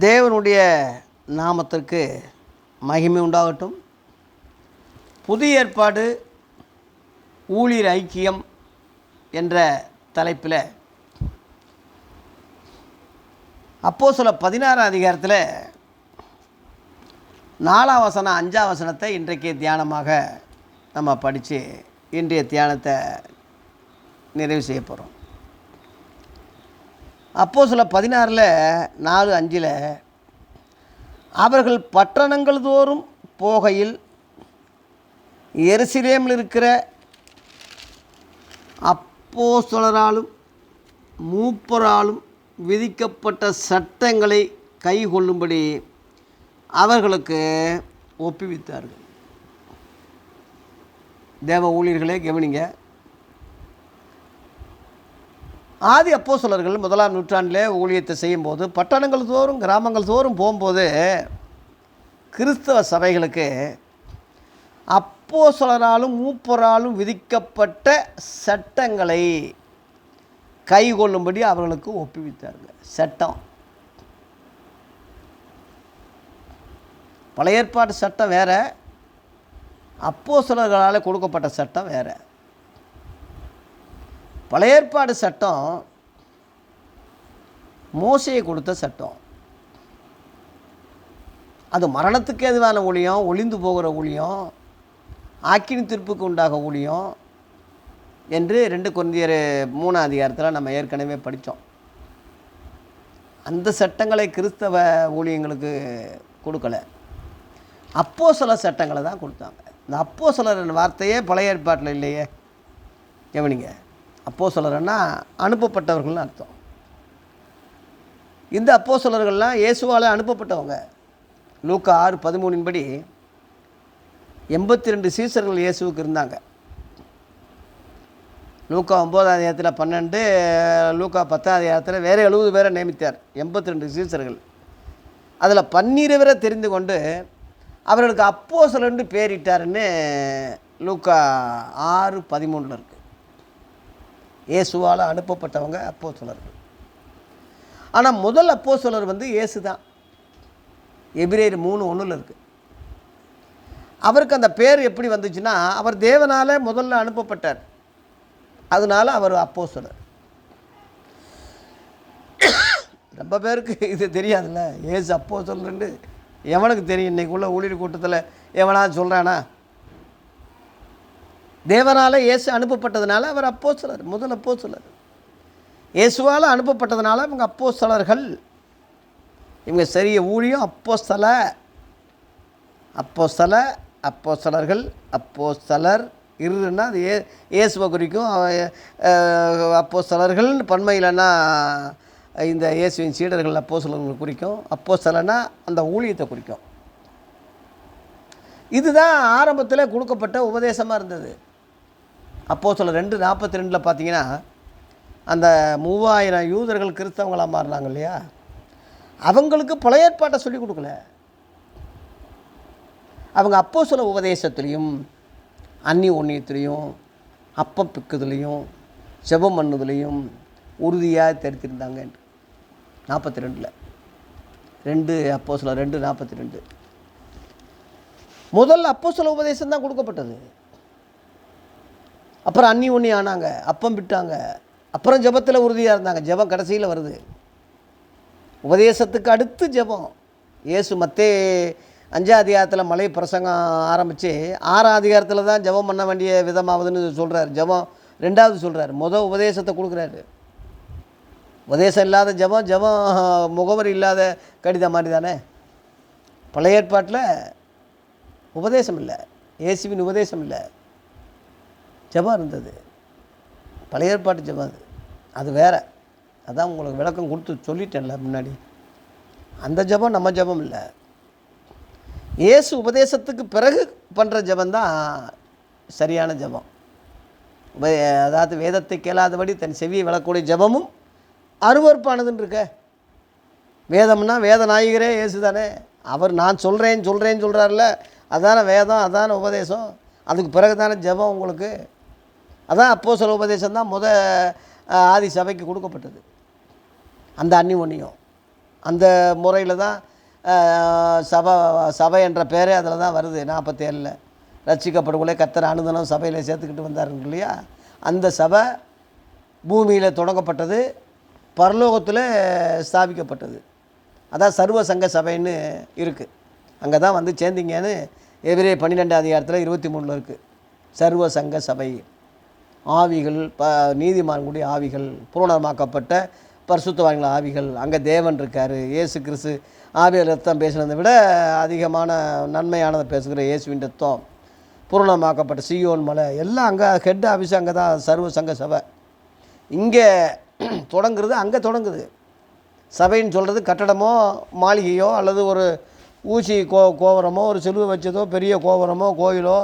தேவனுடைய நாமத்திற்கு மகிமை உண்டாகட்டும். புதிய ஏற்பாடு ஊழியர் ஐக்கியம் என்ற தலைப்பில் அப்போ சில பதினாறாம் அதிகாரத்தில் நாலாம் வசனம் அஞ்சாம் வசனத்தை இன்றைக்கு தியானமாக நம்ம படித்து இன்றைய தியானத்தை நிறைவு செய்ய போகிறோம் அப்போ சில பதினாறில் நாலு அஞ்சில் அவர்கள் பட்டணங்கள் தோறும் போகையில் எருசலேமில் இருக்கிற அப்போஸ்தலராலும் மூப்பராலும் விதிக்கப்பட்ட சட்டங்களை கைகொள்ளும்படி அவர்களுக்கு ஒப்புவித்தார்கள். தேவ ஊழியர்களே கவனிங்க. ஆதி அப்போஸ்தலர்கள் முதலாம் நூற்றாண்டிலே ஊழியத்தை செய்யும்போது பட்டணங்கள் தோறும் கிராமங்கள் தோறும் போகும்போது கிறிஸ்தவ சபைகளுக்கு அப்போஸ்தலராலும் மூப்பராலும் விதிக்கப்பட்ட சட்டங்களை கைகொள்ளும்படி அவர்களுக்கு ஒப்புவித்தார்கள். சட்டம். பழைய ஏற்பாட்டு சட்டம் வேறு அப்போஸ்தலர்களால் கொடுக்கப்பட்ட சட்டம் வேறு. பழைய ஏற்பாடு சட்டம் மோசையை கொடுத்த சட்டம். அது மரணத்துக்கு எதுவான ஊழியம் ஒளிந்து போகிற ஊழியம் ஆக்கினி திருப்புக்கு உண்டாக ஊழியம் என்று ரெண்டு குழந்தையர் மூணாம் அதிகாரத்தில் நம்ம ஏற்கனவே படித்தோம் அந்த சட்டங்களை கிறிஸ்தவ ஊழியங்களுக்கு கொடுக்கலை. அப்போ சில சட்டங்களை தான் கொடுத்தாங்க. இந்த அப்போ சிலர் வார்த்தையே பழைய ஏற்பாட்டில் இல்லையே. எவனிங்க அப்போ சிலர்னா அனுப்பப்பட்டவர்கள்னு அர்த்தம். இந்த அப்போ சிலர்கள்லாம் இயேசுவால் அனுப்பப்பட்டவங்க. லூக்கா ஆறு பதிமூணின் படி எண்பத்தி ரெண்டு சீசர்கள் இயேசுவுக்கு இருந்தாங்க. லூக்கா ஒம்போதாம் அதிகாரத்தில் பன்னெண்டு லூக்கா பத்தாம் அதிகாரத்தில் வேறு எழுபது பேரை நியமித்தார் எண்பத்தி ரெண்டு சீசர்கள். அதில் பன்னீர் பேரை தெரிந்து கொண்டு அவர்களுக்கு அப்போ சிலண்டு பேரிட்டாருன்னு லூக்கா ஆறு பதிமூணில் இருக்குது இயேசுவால் அனுப்பப்பட்டவங்க அப்போ சிலர்கள் ஆனால் முதல் அப்போ சிலர் வந்து இயேசு தான் எபிரேர் மூணு ஒன்றில் இருக்குது அவருக்கு அந்த பேர் எப்படி வந்துச்சுன்னா அவர் தேவனால் முதல்ல அனுப்பப்பட்டார். அதனால அவர் அப்போ சிலர் ரொம்ப பேருக்கு இது தெரியாதுல்ல. ஏசு அப்போ சொல்லுண்டு எவனுக்கு தெரியும்? இன்றைக்குள்ள ஊழியர் கூட்டத்தில் எவனா சொல்கிறானா தேவனால் இயேசு அனுப்பப்பட்டதுனால அவர் அப்போ சிலர் முதல் அப்போ சிலர் இயேசுவால் அனுப்பப்பட்டதுனால இவங்க அப்போ சிலர்கள் இவங்க சரிய ஊழியம் அப்போ சில அப்போ சில அப்போ சிலர்கள் அப்போ சிலர் இருன்னா அது ஏ இயேசுவை குறிக்கும். அப்போ சிலர்கள்னு பன்மையிலன்னா இந்த இயேசுவின் சீடர்கள் அப்போ சிலர்கள் குறிக்கும். அப்போ சிலனா அந்த ஊழியத்தை குறிக்கும். இதுதான் ஆரம்பத்தில் கொடுக்கப்பட்ட உபதேசமாக இருந்தது. அப்போது சொல்ல ரெண்டு நாற்பத்தி ரெண்டில் பார்த்தீங்கன்னா அந்த மூவாயிரம் யூதர்கள் கிறிஸ்தவங்களாக மாறினாங்க இல்லையா? அவங்களுக்கு பழைய ஏற்பாட்டை சொல்லிக் கொடுக்கல. அவங்க அப்போ சொல்ல உபதேசத்துலேயும் அன்னி ஒன்றியத்துலேயும் அப்பம் பிக்குதுலேயும் செபம் மண்ணுதுலேயும் உறுதியாக தெரித்திருந்தாங்க. நாற்பத்தி ரெண்டில் ரெண்டு அப்போ சொல்ல ரெண்டு நாற்பத்தி ரெண்டு முதல் அப்போ சொல்ல உபதேசம் தான் கொடுக்கப்பட்டது. அப்புறம் அன்னி ஒன்னி ஆனாங்க அப்பம் விட்டாங்க. அப்புறம் ஜபத்தில் உறுதியாக இருந்தாங்க. ஜபம் கடைசியில் வருது. உபதேசத்துக்கு அடுத்து ஜபம். இயேசு மத்தே அஞ்சாம் அதிகாரத்தில் மலை பிரசங்கம் ஆரம்பித்து ஆறாம் அதிகாரத்தில் தான் ஜபம் பண்ண வேண்டிய விதமாகுதுன்னு சொல்கிறார் ஜபம் ரெண்டாவது சொல்கிறார் மொதல் உபதேசத்தை கொடுக்குறாரு. உபதேசம் இல்லாத ஜபம் ஜபம் முகவரி இல்லாத கடிதம் மாதிரி தானே? பழைய ஏற்பாட்டில் உபதேசம் இல்லை. இயேசுவின் உபதேசம் இல்லை. ஜபம் இருந்தது. பழைய ஏற்பாட்டு ஜபம் அது. அது வேறு. அதான் உங்களுக்கு விளக்கம் கொடுத்து சொல்லிட்டேன்ல முன்னாடி. அந்த ஜபம் நம்ம ஜபம் இல்லை. இயேசு உபதேசத்துக்கு பிறகு பண்ணுற ஜபந்தான் சரியான ஜபம். உப- அதாவது வேதத்தை கேளாதபடி தன் செவியை விளக்கக்கூடிய ஜபமும் அருவறுப்பானதுன்னு இருக்க. வேதம்னா வேத நாயகரே இயேசு தானே. அவர் நான் சொல்கிறேன் சொல்கிறேன்னு சொல்கிறார்ல அதான வேதம் அதான உபதேசம். அதுக்கு பிறகு தானே ஜபம் உங்களுக்கு. அதான் அப்போ சில உபதேசம் தான் முத ஆதி சபைக்கு கொடுக்கப்பட்டது. அந்த அன்னி அந்த முறையில் தான் சபை சபை என்ற பேரே அதில் தான் வருது. நாற்பத்தேழில் ரட்சிக்கப்படுகளே கத்தர் அனுதனம் சபையில் சேர்த்துக்கிட்டு வந்தாருங்க இல்லையா? அந்த சபை பூமியில் தொடங்கப்பட்டது. பரலோகத்தில் ஸ்தாபிக்கப்பட்டது. அதான் சர்வ சங்க சபைன்னு இருக்குது அங்கே தான் வந்து சேர்ந்தீங்கன்னு எதிரே பன்னிரெண்டாம் அதிகாரத்தில் இருபத்தி மூணில் இருக்குது சர்வ சங்க சபை. ஆவிகள் ப நீதிமான்களுடைய ஆவிகள் பூரணமாக்கப்பட்ட பரிசுத்தவான்கள் ஆவிகள் அங்கே தேவன் இருக்கார் இயேசு கிறிஸ்து ஆவியர் ரத்தம் பேசுனதை விட அதிகமான நன்மையானதை பேசுகிற இயேசுவின் ரத்தம் பூரணமாக்கப்பட்ட சியோன் மலை எல்லாம் அங்கே ஹெட் ஆஃபீஸ் அங்கே தான் சர்வ சங்க சபை. இங்கே தொடங்குறது அங்கே தொடங்குது. சபைன்னு சொல்கிறது கட்டடமோ மாளிகையோ அல்லது ஒரு ஊசி கோ கோபுரமோ ஒரு சிலுவை வச்சதோ பெரிய கோபுரமோ கோயிலோ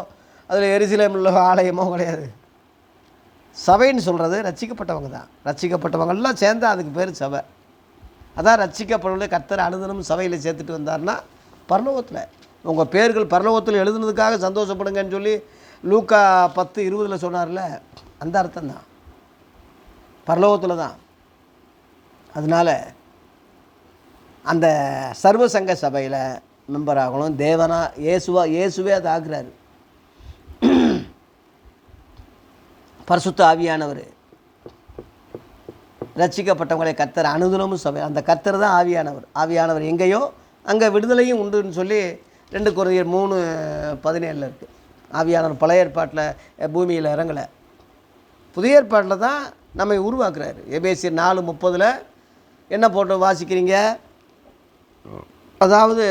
அதில் எரிசிலேமில் ஆலயமோ கிடையாது. சபைன்னு சொல்கிறது ரசிக்கப்பட்டவங்க தான். ரசிக்கப்பட்டவங்கெல்லாம் சேர்ந்தா அதுக்கு பேர் சபை. அதான் ரட்சிக்கப்படவில்லை கர்த்தர் அனுதனும் சபையில் சேர்த்துட்டு வந்தார்னா பரலோகத்தில். உங்கள் பேர்கள் பரலோகத்தில் எழுதுனதுக்காக சந்தோஷப்படுங்கன்னு சொல்லி லூக்கா பத்து இருபதில் சொன்னார்ல அந்த அர்த்தம் தான். பரலோகத்தில் தான். அதனால் அந்த சர்வசங்க சபையில் மெம்பர் ஆகணும். தேவனா இயேசுவா இயேசுவே அதை ஆக்குறாரு. பரிசுத்த ஆவியானவர். ரட்சிக்கப்பட்டவங்களை கத்தர் அனுதினமும் சபை அந்த கத்தர் தான் ஆவியானவர். ஆவியானவர் எங்கேயோ அங்கே விடுதலையும் உண்டுன்னு சொல்லி ரெண்டு குறையர் மூணு பதினேழில் இருக்குது ஆவியானவர் பழைய ஏற்பாட்டில் பூமியில் இறங்கலை. புதிய ஏற்பாட்டில் தான் நம்மை உருவாக்குறாரு. எபேசி நாலு முப்பதில் என்ன போட்டு வாசிக்கிறீங்க? அதாவது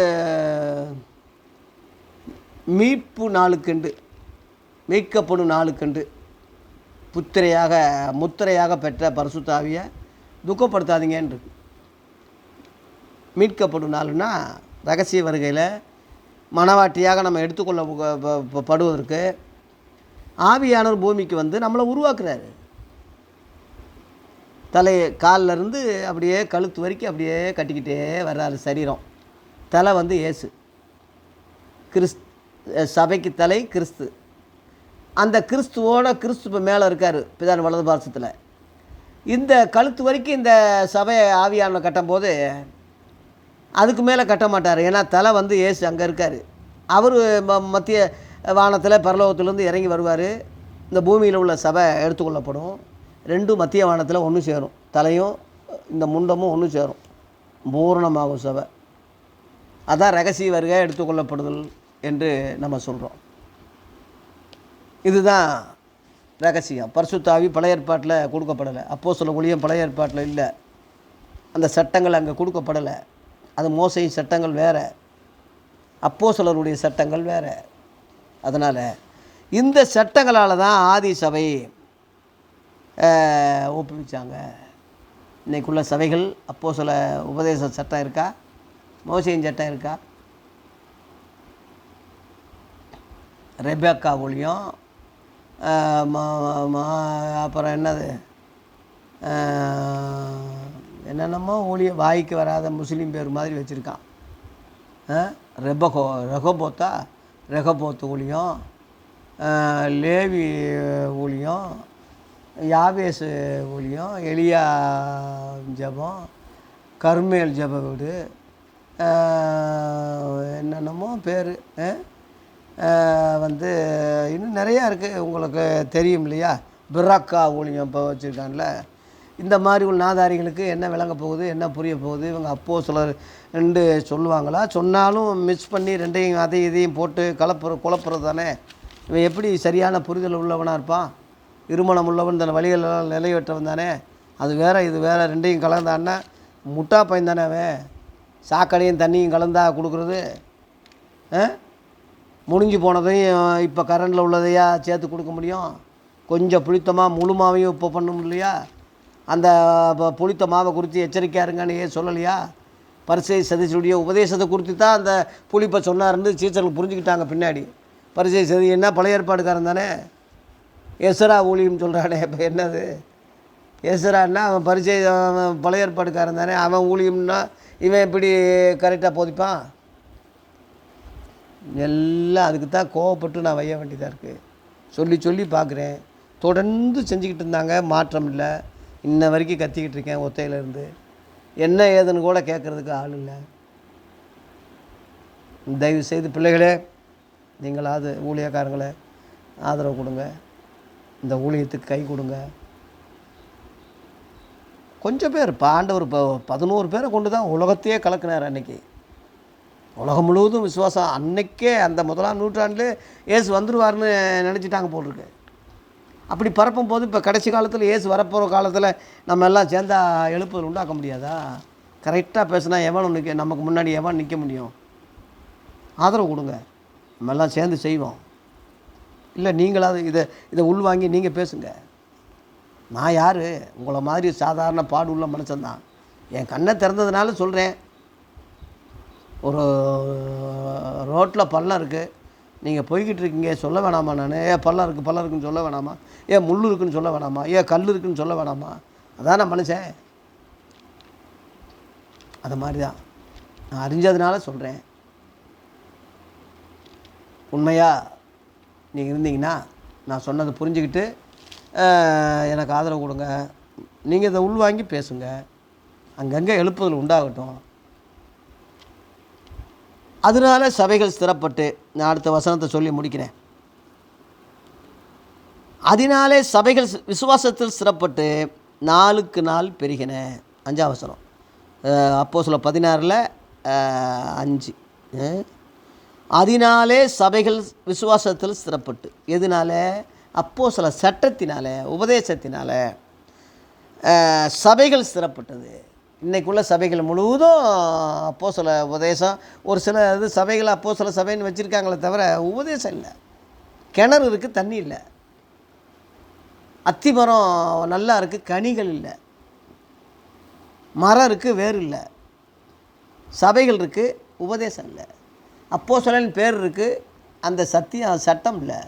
மீட்பு நாளுக்கெண்டு மீட்கப்படும் நாளுக்கெண்டு புத்திரையாக முத்திரையாக பெற்ற பரிசுத்தாவியை துக்கப்படுத்தாதீங்கன்னு மீட்கப்படும் நாள்னா ரகசிய வருகையில் மனவாட்டியாக நம்ம எடுத்துக்கொள்ள ப- படுவதற்கு ஆவியானவர் பூமிக்கு வந்து நம்மளை உருவாக்குறாரு. தலை கால்ல இருந்து அப்படியே கழுத்து வரைக்கும் அப்படியே கட்டிக்கிட்டே வர்றாரு சரீரம். தலை வந்து இயேசு. கிறிஸ் சபைக்கு தலை கிறிஸ்து. அந்த கிறிஸ்துவோட கிறிஸ்து இப்போ மேலே இருக்கார் பிதான் வலது பாரசத்தில். இந்த கழுத்து வரைக்கும் இந்த சபையை ஆவியான கட்டும்போது அதுக்கு மேலே கட்ட மாட்டார். ஏன்னா தலை வந்து ஏசு அங்கே இருக்கார். அவர் ம மத்திய வானத்தில் பரலோகத்துலேருந்து இறங்கி வருவார். இந்த பூமியில் உள்ள சபை எடுத்துக்கொள்ளப்படும். ரெண்டும் மத்திய வானத்தில் ஒன்று சேரும். தலையும் இந்த முண்டமும் ஒன்று சேரும். பூரணமாகும் சபை. அதான் ரகசிய வருகை எடுத்துக்கொள்ளப்படுதல் என்று நம்ம சொல்கிறோம் இதுதான் ரகசியம். பரிசுத்தாவி பழைய ஏற்பாட்டில் கொடுக்கப்படலை. அப்போ சொல்ல ஒளியம் பழைய ஏற்பாட்டில் இல்லை. அந்த சட்டங்கள் அங்கே கொடுக்கப்படலை. அது மோசை சட்டங்கள் வேறு. அப்போ சிலருடைய சட்டங்கள் வேறு. அதனால் இந்த சட்டங்களால் தான் ஆதி சபை ஒப்புவிச்சாங்க. இன்றைக்குள்ள சபைகள் அப்போ சில உபதேச சட்டம் இருக்கா? மோசையின் சட்டம் இருக்கா? ரெபேக்கா ஒளியும் அப்புறம் என்னது? என்னென்னமோ ஊழிய வாய்க்கு வராத முஸ்லீம் பேர் மாதிரி வச்சுருக்கான். ரெபகோ ரெகபோத்தா? ரெகபோத்து ஊழியம். லேவி ஊழியம். யாவேசு ஊழியம். எளியா ஜெபம். கர்மேல் ஜப வீடு. என்னென்னமோ பேர் வந்து இன்னும் நிறையா இருக்குது உங்களுக்கு தெரியும் இல்லையா? பிராக்கா ஊழியம் இப்போ வச்சுருக்கான்ல இந்த மாதிரி உள்ள நாதாரிகளுக்கு என்ன விளங்க போகுது என்ன புரிய போகுது? இவங்க அப்போ சிலர் ரெண்டு சொல்லுவாங்களா? சொன்னாலும் மிக்ஸ் பண்ணி ரெண்டையும் அதையும் இதையும் போட்டு கலப்புற குழப்புறது தானே? இவன் எப்படி சரியான புரிதல் உள்ளவனாக இருப்பான்? இருமணம் உள்ளவன் தன் வழிகளெல்லாம் நிலையற்றவன் தானே? அது வேறு இது வேறு. ரெண்டையும் கலந்தான்னா முட்டா பையன் தானே அவன். சாக்கடையும் தண்ணியும் கலந்தா கொடுக்குறது. ஆ? முடிஞ்சு போனதையும் இப்போ கரண்டில் உள்ளதையா சேர்த்து கொடுக்க முடியும். கொஞ்சம் புளித்தமாக முழுமாவையும் இப்போ பண்ணும் இல்லையா? அந்த புளித்த மாவை குறித்து எச்சரிக்கையாக இருங்கன்னு ஏன் சொல்லலையா? பரிசை சதிச்சுடைய உபதேசத்தை குறித்து தான் அந்த புளிப்பை சொன்னாருன்னு சீச்சர்கள் புரிஞ்சுக்கிட்டாங்க பின்னாடி. பரிசை சதி என்ன பழைய ஏற்பாடுக்காரன் தானே? எஸ்ரா ஊழியம் சொல்கிறானே இப்போ என்னது? எஸ்ரான்னா அவன் பரிசை அவன் பழைய ஏற்பாடுக்காரன் தானே அவன் ஊழியம்னா இவன் எப்படி கரெக்டாக போதிப்பான்? எல்லாம் அதுக்கு தான் கோவப்பட்டு நான் வைய வேண்டியதாக இருக்குது சொல்லி சொல்லி பார்க்குறேன் தொடர்ந்து செஞ்சுக்கிட்டு இருந்தாங்க. மாற்றம் இல்லை. இன்ன வரைக்கும் கத்திக்கிட்டு இருக்கேன் ஒத்தையிலேருந்து என்ன ஏதுன்னு கூட கேட்குறதுக்கு ஆள் இல்லை. தயவு செய்து பிள்ளைகளே நீங்களாவது ஊழியக்காரங்களே ஆதரவு கொடுங்க. இந்த ஊழியத்துக்கு கை கொடுங்க. கொஞ்சம் பேர் இப்போ ஆண்டவர் இப்போ பதினோரு பேரை கொண்டு தான் உலகத்தையே கலக்குனார் அன்றைக்கி உலகம் முழுவதும் விசுவாசம். அன்னைக்கே அந்த முதலாம் நூற்றாண்டில் ஏசு வந்துடுவார்னு நினச்சிட்டாங்க போட்டிருக்கு அப்படி பரப்பும் போது இப்போ கடைசி காலத்தில் ஏசு வரப்போகிற காலத்தில் நம்ம எல்லாம் சேர்ந்தா எழுப்புதல் உண்டாக்க முடியாதா? கரெக்டாக பேசுனா எவன் நிற்க நமக்கு முன்னாடி எவன் நிற்க முடியும்? ஆதரவு கொடுங்க. நம்ம எல்லாம் சேர்ந்து செய்வோம். இல்லை நீங்களாவது இதை இதை உள்வாங்கி நீங்கள் பேசுங்க. நான் யார்? உங்களை மாதிரி சாதாரண பாடு உள்ள மனுஷன்தான். என் கண்ணை திறந்ததுனால சொல்கிறேன் ஒரு ரோட்டில் பள்ளம் இருக்குது நீங்கள் போய்கிட்டு இருக்கீங்க சொல்ல வேணாமா நான்? ஏன் பள்ளம் இருக்குது பள்ளம் இருக்குன்னு சொல்ல வேணாமா? ஏன் முள் இருக்குன்னு சொல்ல வேணாமா? ஏன் கல் இருக்குன்னு சொல்ல வேணாமா? அதான் நான் மனுஷன். அது மாதிரி தான் நான் அறிஞ்சதுனால சொல்கிறேன் உண்மையாக நீங்கள் இருந்தீங்கன்னா நான் சொன்னதை புரிஞ்சுக்கிட்டு எனக்கு ஆதரவு கொடுங்க. நீங்கள் இதை உள்வாங்கி பேசுங்க. அங்கங்கே எழுப்புதல் உண்டாகட்டும். அதனால சபைகள் ஸ்திரப்பட்டு நான் அடுத்த வசனத்தை சொல்லி முடிக்கிறேன். அதனாலே சபைகள் விசுவாசத்தில் ஸ்திரப்பட்டு நாளுக்கு நாள் பெருகின. அஞ்சாம் வசனம். அப்போ சொல்ல பதினாறில் அஞ்சு. அதனாலே சபைகள் விசுவாசத்தில் ஸ்திரப்பட்டு. எதனால? அப்போ சில சட்டத்தினால உபதேசத்தினால சபைகள் ஸ்திரப்பட்டது. இன்றைக்குள்ள சபைகள் முழுவதும் அப்போ சில உபதேசம். ஒரு சில இது சபைகள் அப்போ சில சபைன்னு வச்சுருக்காங்களே தவிர உபதேசம் இல்லை. கிணறு இருக்குது தண்ணி இல்லை. அத்திமரம் நல்லா இருக்குது கனிகள் இல்லை. மரம் இருக்குது வேர் இல்லை. சபைகள் இருக்குது உபதேசம் இல்லை. அப்போ பேர் இருக்குது அந்த சத்தியம் சட்டம் இல்லை.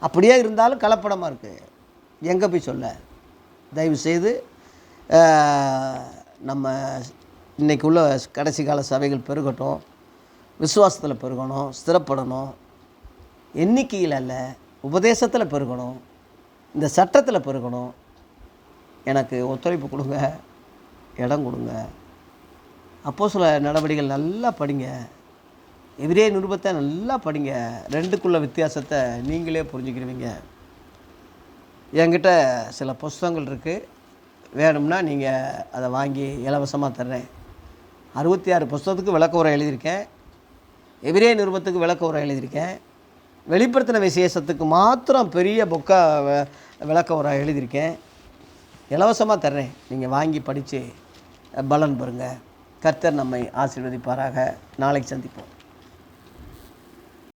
அப்படியே இருந்தாலும் கலப்படமாக இருக்குது எங்கே போய் சொல்ல? தயவு செய்து நம்ம இன்னைக்கு உள்ள கடைசி கால சபைகள் பெருகட்டும். விசுவாசத்தில் பெருகணும் ஸ்திரப்படணும். எண்ணிக்கையில் அல்ல உபதேசத்தில் பெருகணும். இந்த சட்டத்தில் பெருகணும். எனக்கு ஒத்துழைப்பு கொடுங்க இடம் கொடுங்க. அப்போ சில நடவடிக்கைகள் நல்லா படிங்க. எதிரே நிருபத்தை நல்லா படிங்க. ரெண்டுக்குள்ள வித்தியாசத்தை நீங்களே புரிஞ்சுக்கிடுவீங்க என்கிட்ட சில புஸ்தகங்கள் இருக்குது வேணும்னா நீங்கள் அதை வாங்கி இலவசமாக தர்றேன். அறுபத்தி ஆறு புஸ்தகத்துக்கு விளக்க உரை எழுதியிருக்கேன். எபிரே நிருபத்துக்கு விளக்க உரை எழுதியிருக்கேன். வெளிப்படுத்தின விசேஷத்துக்கு மாத்திரம் பெரிய புக்காக விளக்க உரை எழுதியிருக்கேன். இலவசமாக தர்றேன். நீங்கள் வாங்கி படித்து பலன் பெறுங்க. கர்த்தர் நம்மை ஆசீர்வதிப்பாராக. நாளைக்கு சந்திப்போம்.